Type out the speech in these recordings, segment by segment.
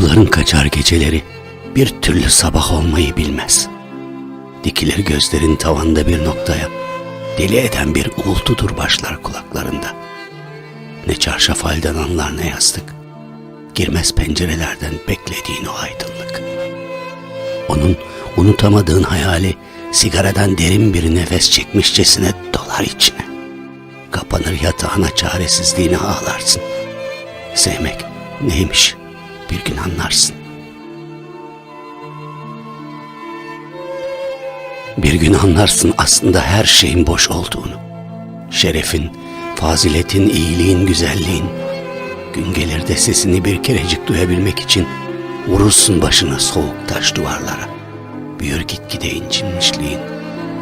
Uykuların kaçar geceleri bir türlü sabah olmayı bilmez. Dikilir gözlerin tavanda bir noktaya, deli eden bir uğultudur başlar kulaklarında. Ne çarşaf halden anlar ne yastık, girmez pencerelerden beklediğin o aydınlık. Onun unutamadığın hayali sigaradan derin bir nefes çekmişçesine dolar içine. Kapanır yatağına çaresizliğine ağlarsın. Sevmek neymiş bir gün anlarsın. Bir gün anlarsın aslında her şeyin boş olduğunu. Şerefin, faziletin, iyiliğin, güzelliğin. Gün gelir de sesini bir kerecik duyabilmek için vurursun başına soğuk taş duvarlara. Büyür gitgide incinmişliğin,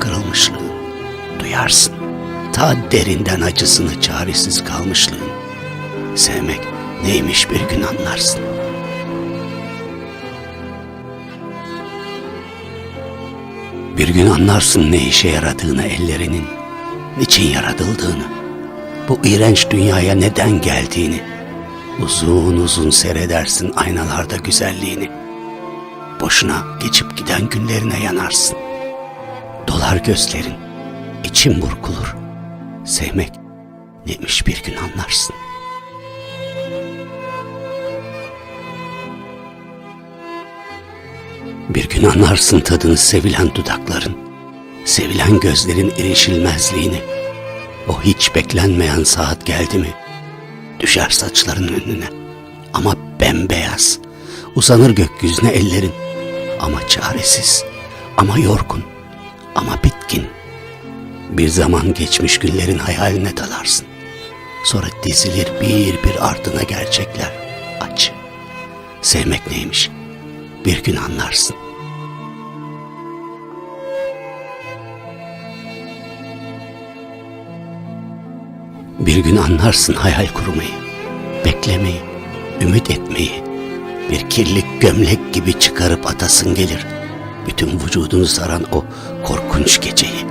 kırılmışlığın. Duyarsın ta derinden acısını çaresiz kalmışlığın. Sevmek neymiş bir gün anlarsın. Bir gün anlarsın ne işe yaradığını ellerinin, niçin yaratıldığını, bu iğrenç dünyaya neden geldiğini, uzun uzun seyredersin aynalarda güzelliğini. Boşuna geçip giden günlerine yanarsın. Dolar gözlerin, için burkulur. Sevmek neymiş bir gün anlarsın. Bir gün anlarsın tadını sevilen dudakların, sevilen gözlerin erişilmezliğini. O hiç beklenmeyen saat geldi mi? Düşer saçların önüne ama bembeyaz. Uzanır gökyüzüne ellerin ama çaresiz, ama yorgun, ama bitkin. Bir zaman geçmiş günlerin hayaline dalarsın. Sonra dizilir bir bir ardına gerçekler. Acı. Sevmek neymiş? Bir gün anlarsın. Bir gün anlarsın hayal kurmayı, beklemeyi, ümit etmeyi. Bir kirlik gömlek gibi çıkarıp atasın gelir. Bütün vücudunu saran o korkunç geceyi.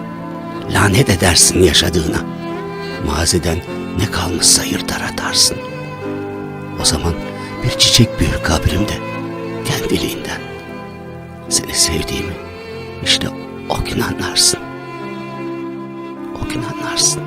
Lanet edersin yaşadığına. Maziden ne kalmışsa yırtar atarsın. O zaman bir çiçek büyür kabrimde kendiliğinden. Seni sevdiğimi işte o gün anlarsın. O gün anlarsın.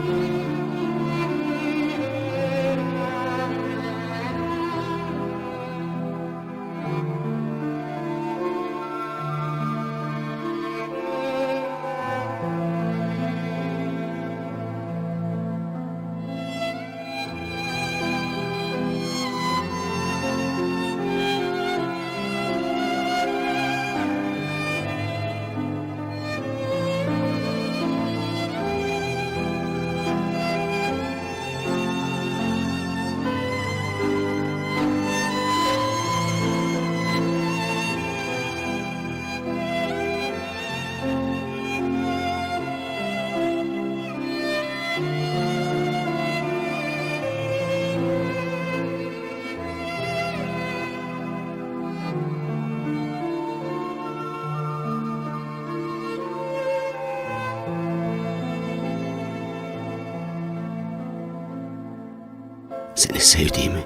Seni sevdiğimi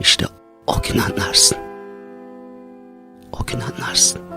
işte o gün anlarsın. O gün anlarsın.